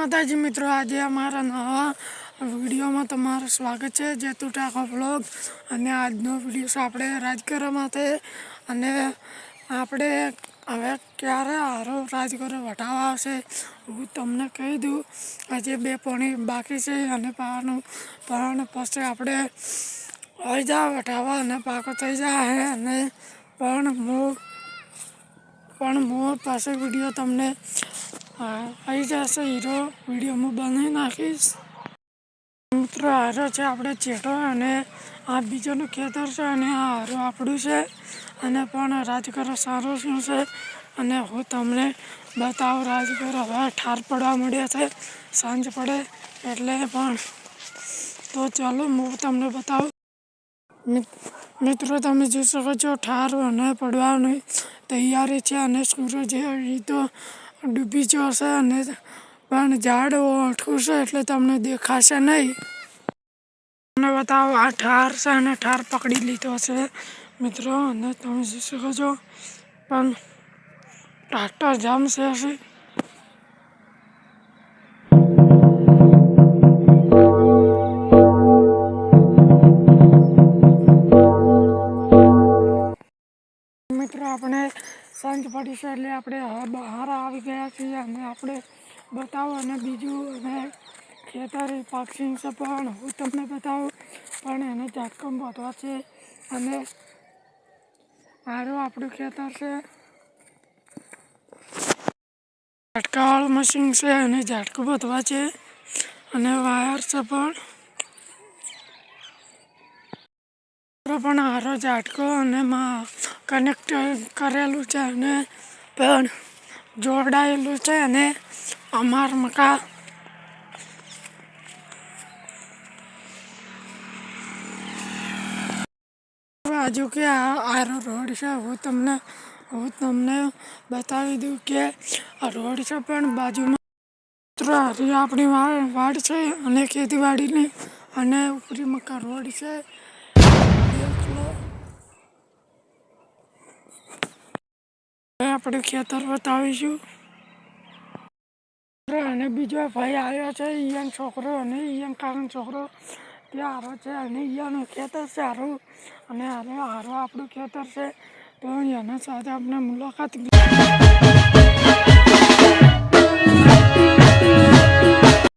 માતાજી મિત્રો, આજે અમારા નવા વિડીયોમાં તમારું સ્વાગત છે જેતુ ટાકો બ્લોગ અને આજનો વીડિયો આપણે રાજકરા માટે. અને આપણે હવે ક્યારે હારો રાજકરો વટાવા આવશે, હું તમને કહી દઉં. આજે બે પોણી બાકી છે અને પાવાનું પણ પછી આપણે આવી જા વટાવા અને પાકો થઈ જાય અને પણ હું પણ હું પાસે વીડિયો તમને આવી જશે હીરો. વિડીયોમાં બનાવી નાખીશ. મિત્રો, હારો છે આપણે ચેટો અને આ બીજાનું ખેતર છે અને આ હારો આપણું છે. અને પણ રાજકરો સારો શું છે? અને હું તમને બતાવું, રાજકરો હવે ઠાર પડવા મળ્યા છે. સાંજ પડે એટલે પણ. તો ચાલો, હું તમને બતાવું. મિત- મિત્રો, તમે જોઈ શકો છો, ઠાર અને પડવાની તૈયારી છે અને સૂરજ એ તો ડૂબી જશે અને પણ ઝાડ ઓઠું છે એટલે તમને દેખાશે નહીં. તમને બતાવો, આ ઠાર છે અને ઠાર પકડી લીધો છે મિત્રો, અને તમે જોઈ શકો છો. પણ ટ્રાક્ટર જામ છે સાંજ પડી છે એટલે આપણે બહાર આવી ગયા છીએ અને આપણે બતાવો અને બીજું અને ખેતર પાક્ષિંગ છે પણ હું તમને બતાવું, પણ એને ઝાટકમ બાંધવા છે અને આરો આપણું ખેતર છે. ઝાટકાવાળું મશીન છે અને ઝાટકું બધવા છે અને વાયર છે પણ. પણ હારો ઝાટકો અને માં કનેક્ટ કરેલું છે અને પણ જોડાયેલું છે અને અમાર મકા બાજુ કે આ આરો રોડ છે, હું તમને હું તમને બતાવી દઉં કે આ રોડ છે પણ બાજુમાં મિત્રો, હરી આપણી વાડ છે અને ખેતીવાડીની અને ઉપરી મકા રોડ છે. આપણે ખેતર બતાવીશું. અને બીજો ભાઈ આવ્યો છે, ઈયન છોકરો અને ઈયન કારણ છોકરો. ત્યાં હારો છે અને ઈયાનું ખેતર છે હારું. અને હારે હારો આપણું ખેતર છે. તો એના સાથે આપણે મુલાકાત